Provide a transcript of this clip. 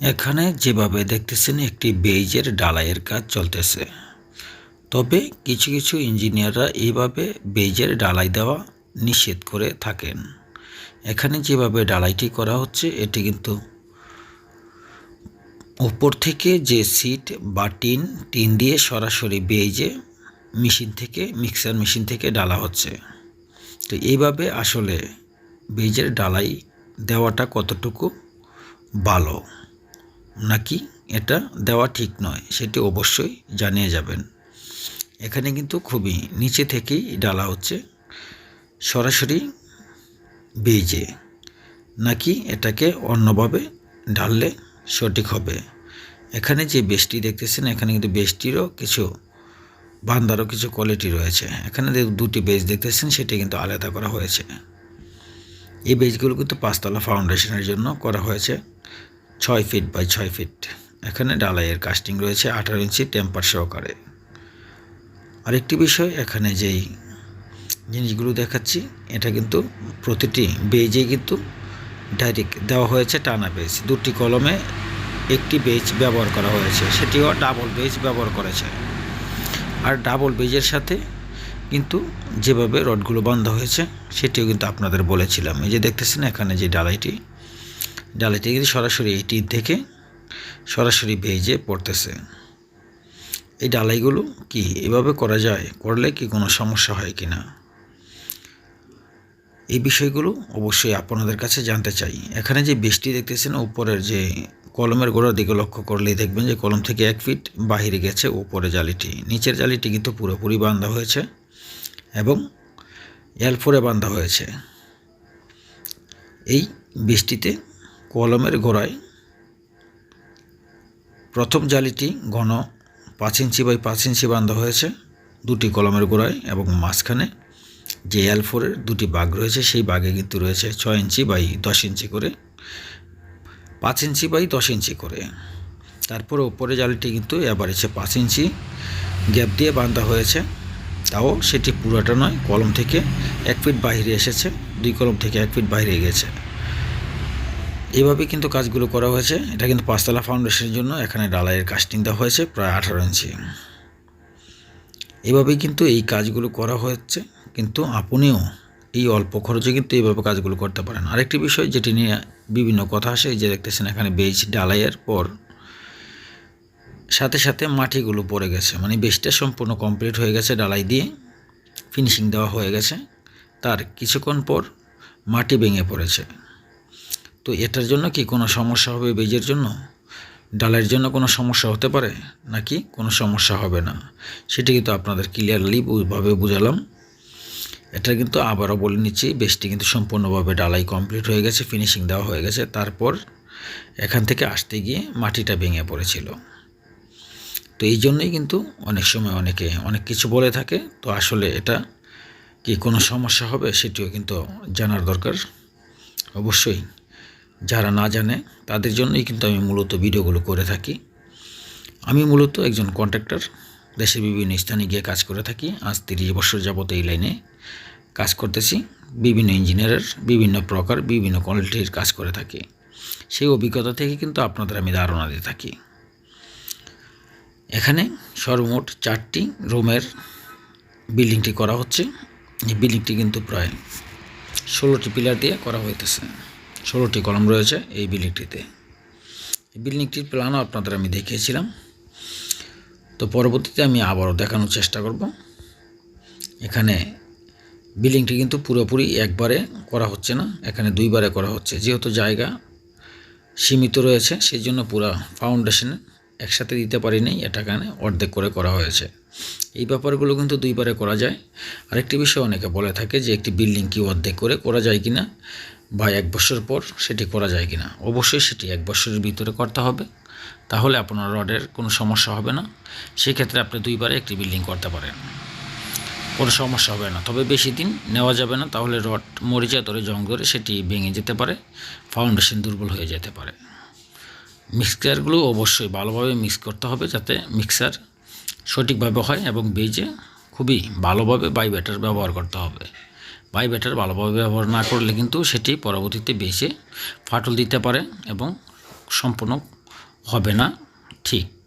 এখানে যেভাবে দেখতেছেন, একটি বেইজের ডালাইয়ের কাজ চলতেছে। তবে কিছু কিছু ইঞ্জিনিয়াররা এইভাবে বেইজের ডালাই দেওয়া নিষেধ করে থাকেন। এখানে যেভাবে ডালাইটি করা হচ্ছে, এটি কিন্তু উপর থেকে যে সিট বা টিন টিন দিয়ে সরাসরি বেইজে মেশিন থেকে, মিক্সার মেশিন থেকে ডালা হচ্ছে। তো এইভাবে আসলে বেইজের ডালাই দেওয়াটা কতটুকু ভালো? নাকি এটা দেওয়া ঠিক নয়, সেটি অবশ্যই জানিয়ে যাবেন। এখানে কিন্তু খুবই নিচে থেকেই ডালা হচ্ছে, সরাসরি বেজে। নাকি এটাকে অন্যভাবে ঢাললে সঠিক হবে? এখানে যে বেশটি দেখতেছেন, এখানে কিন্তু বেশটিরও কিছু, বান্দারও কিছু কোয়ালিটি রয়েছে। এখানে দুটি বেজ দেখতেছেন, সেটি কিন্তু আলাদা করা হয়েছে। এই বেজগুলো কিন্তু পাঁচতলা ফাউন্ডেশনের জন্য করা হয়েছে। ছয় ফিট বাই ছয় ফিট। এখানে ডালাইয়ের কাস্টিং রয়েছে, আঠারো ইঞ্চি টেম্পার সহকারে। আরেকটি বিষয়, এখানে যেই জিনিসগুলো দেখাচ্ছি, এটা কিন্তু প্রতিটি বেজে কিন্তু ডাইরেক্ট দেওয়া হয়েছে টানা বেজ। দুটি কলমে একটি বেজ ব্যবহার করা হয়েছে, সেটিও ডাবল বেজ ব্যবহার করেছে। আর ডাবল বেজের সাথে কিন্তু যেভাবে রডগুলো বাঁধা হয়েছে, সেটিও কিন্তু আপনাদের বলেছিলাম। এই যে দেখতেছেন, এখানে যে ডালাইটি ডালাইটি কিন্তু সরাসরি এই থেকে সরাসরি ভেজে পড়তেছে। এই ডালাইগুলো কি এভাবে করা যায়, করলে কি কোনো সমস্যা হয় কি না? এই বিষয়গুলো অবশ্যই আপনাদের কাছে জানতে চাই। এখানে যে বৃষ্টি দেখতেছেন, উপরের যে কলমের গোড়ার দিকে লক্ষ্য করলেই দেখবেন যে কলম থেকে এক ফিট বাহিরে গেছে উপরে জালিটি। নিচের জালিটি কিন্তু পুরোপুরি বাঁধা হয়েছে এবং এল ফোরে বাঁধা হয়েছে। এই বৃষ্টিতে কলমের গোড়ায়। প্রথম জালিটি ঘন পাঁচ ইঞ্চি বাই পাঁচ ইঞ্চি বাঁধা হয়েছে, দুটি কলমের গোড়ায় এবং মাঝখানে যে এল ফোরের দুটি বাঘ রয়েছে, সেই বাঘে কিন্তু রয়েছে ছয় ইঞ্চি বাই দশ ইঞ্চি করে, পাঁচ ইঞ্চি বাই দশ ইঞ্চি করে। তারপরে ওপরে জালিটি কিন্তু এসে পাঁচ ইঞ্চি গ্যাপ দিয়ে বাঁধা হয়েছে। তাও সেটি পুরোটা নয়, কলম থেকে এক ফিট বাইরে এসেছে, দুই কলম থেকে এক ফিট বাইরে গেছে। এইভাবে কিন্তু কাজগুলো করা হয়েছে। এটা কিন্তু পাঁচতলা ফাউন্ডেশনের জন্য এখানে ডালাইয়ের কাস্টিং দেওয়া হয়েছে প্রায় আঠারো ইঞ্চি। এভাবেই কিন্তু এই কাজগুলো করা হচ্ছে কিন্তু আপনিও এই অল্প খরচে কিন্তু এইভাবে কাজগুলো করতে পারেন। আরেকটি বিষয় যেটি নিয়ে বিভিন্ন কথা আসে যে দেখতেছেন এখানে বেজ ডালাইয়ের পর সাথে সাথে মাটিগুলো পড়ে গেছে। মানে বেজটা সম্পূর্ণ কমপ্লিট হয়ে গেছে ডালাই দিয়ে ফিনিশিং দেওয়া হয়ে গেছে। তার কিছুক্ষণ পর মাটি ভেঙে পড়েছে। তো এটার জন্য কি কোনো সমস্যা হবে বেজের জন্য? ডালের জন্য কোনো সমস্যা হতে পারে? নাকি কোনো সমস্যা হবে না? সেটি কিন্তু আপনাদের ক্লিয়ারলি ভাবে বুঝালাম। এটা কিন্তু আবারও বলে নিচ্ছি বেশটি কিন্তু সম্পূর্ণভাবে ডালাই কমপ্লিট হয়ে গেছে ফিনিশিং দেওয়া হয়ে গেছে। তারপর এখান থেকে আসতে গিয়ে মাটিটা ভেঙে পড়েছিল। তো এই জন্যই কিন্তু অনেক সময় অনেকে অনেক কিছু বলে থাকে। তো আসলে এটা কি কোনো সমস্যা হবে সেটিও কিন্তু জানার দরকার। অবশ্যই। যারা না জানে, তাদের জন্যই কিন্তু আমি মূলত ভিডিওগুলো করে থাকি। আমি মূলত একজন কন্ট্রাক্টর দেশের বিভিন্ন স্থানে গিয়ে কাজ করে থাকি। আজ তিরিশ বছর যাবত এই লাইনে কাজ করতেছি। বিভিন্ন ইঞ্জিনিয়ারের বিভিন্ন প্রকার বিভিন্ন কোয়ালিটির কাজ করে থাকি। সেই অভিজ্ঞতা থেকে কিন্তু আপনাদের আমি ধারণা দিয়ে থাকি। এখানে সর্বমোট চারটি রুমের বিল্ডিংটি করা হচ্ছে। এই বিল্ডিংটি কিন্তু প্রায় ষোলোটি পিলার দিয়ে করা হইতেছে। ষোলোটি কলম রয়েছে এই বিল্ডিংটিতে। বিল্ডিংটির প্ল্যানও আপনাদের আমি দেখিয়েছিলাম। তো পরবর্তীতে আমি আবারও দেখানোর চেষ্টা করব। এখানে বিল্ডিংটি কিন্তু পুরোপুরি একবারে করা হচ্ছে না, এখানে দুইবারে করা হচ্ছে। যেহেতু জায়গা সীমিত রয়েছে সেই জন্য পুরো ফাউন্ডেশনে একসাথে দিতে পারিনি এটা এখানে অর্ধেক করে করা হয়েছে। এই ব্যাপারগুলো কিন্তু দুইবারে করা যায়। আরেকটি বিষয় অনেকে বলে থাকে যে একটি বিল্ডিং কি অর্ধেক করে করা যায় কি না বা এক বছর পর সেটি করা যায় কি না অবশ্যই সেটি এক বছরের ভিতরে করতে হবে। তাহলে আপনার রডের কোনো সমস্যা হবে না। সেক্ষেত্রে আপনি দুইবারে একটি বিল্ডিং করতে পারেন। কোনো সমস্যা হবে না। তবে বেশি দিন নেওয়া যাবে না। তাহলে রড মরিচা ধরে জং ধরে সেটি ভেঙে যেতে পারে, ফাউন্ডেশন দুর্বল হয়ে যেতে পারে। মিক্সারগুলো অবশ্যই ভালোভাবে মিক্স করতে হবে যাতে মিক্সার সঠিকভাবে হয় এবং বেজে খুবই ভালোভাবে বাই ব্যাটার ব্যবহার করতে হবে। বাই বেটার ভালোভাবে ব্যবহার না করলে কিন্তু সেটি পরবর্তীতে বেঁচে ফাটল দিতে পারে এবং সম্পূর্ণ হবে না। ঠিক।